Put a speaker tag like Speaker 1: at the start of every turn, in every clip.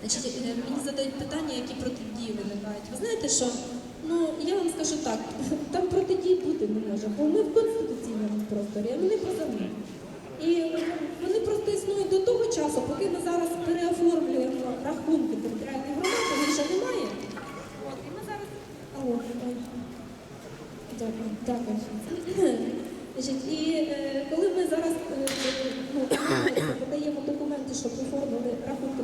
Speaker 1: Значить, е, мені задають питання, які протидії виникають. Ви знаєте, що ну я вам скажу так, там протидій бути не може, бо ми в конституційному просторі, а вони поза ним. І вони просто існують до того часу, поки ми зараз переоформлюємо рахунки територіальних громад, їх ще немає. От, і ми зараз. Алло. Дякую, дякую. Значить, і е, коли ми зараз е, ну, подаємо документи, щоб оформили рахунки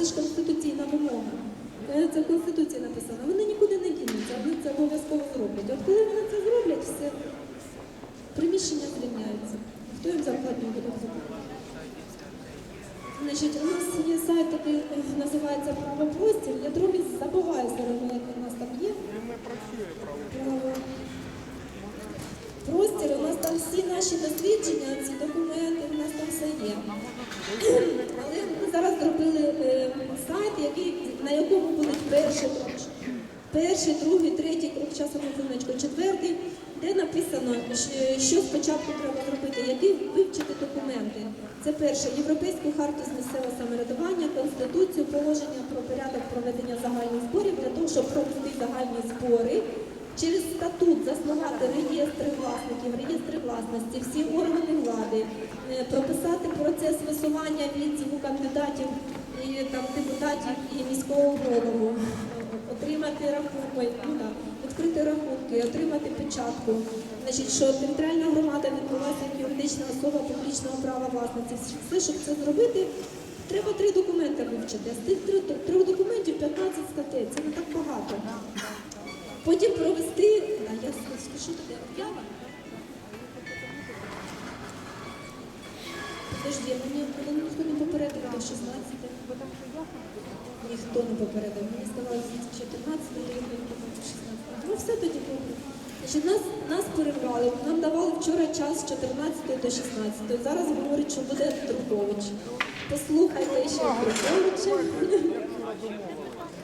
Speaker 1: це ж конституційна вимога. Е, Це в Конституції написано. Вони нікуди не дінуться, вони це обов'язково зроблять. От коли вони це зроблять, все приміщення звільняються. Хто їм зарплатню буде? Значить, у нас є сайт, який е, називається Правопростір. Я трохи забуваю зараз, як у нас там є. Право. Простір, у нас там всі наші дослідження, ці документи, у нас там все є. Але ми зараз зробили е, сайт, який, на якому будуть перший перший, другий, третій крок, часу на хвилиночку, четвертий, де написано, що- спочатку треба зробити, які вивчити документи. Це перше, Європейську харту з місцевого самоврядування, Конституцію, положення про порядок проведення загальних зборів для того, щоб провести загальні збори. Через статут заснувати реєстри власників, реєстри власності, всі органи влади, е, прописати процес висування відзиву кандидатів і там депутатів і міського голову, е, отримати рахунки, ну, да, відкрити рахунки, отримати печатку. Значить, що територіальна громада відбулася як юридична особа публічного права власності. Все, щоб це зробити, треба три документи вивчити. З тих трьох документів 15 статей. Це не так багато. Потім провести, да, я скажу таке об'ява. Подожди, мені ніхто не попередив до 16. Ніхто не попередив. Мені здавалося, що 14 рівень, 16. Ну все тоді добре. Значить, нас, нас перервали, нам давали вчора час з 14 до 16. Зараз говорять, що буде Друкович. Послухайте ще Друковича.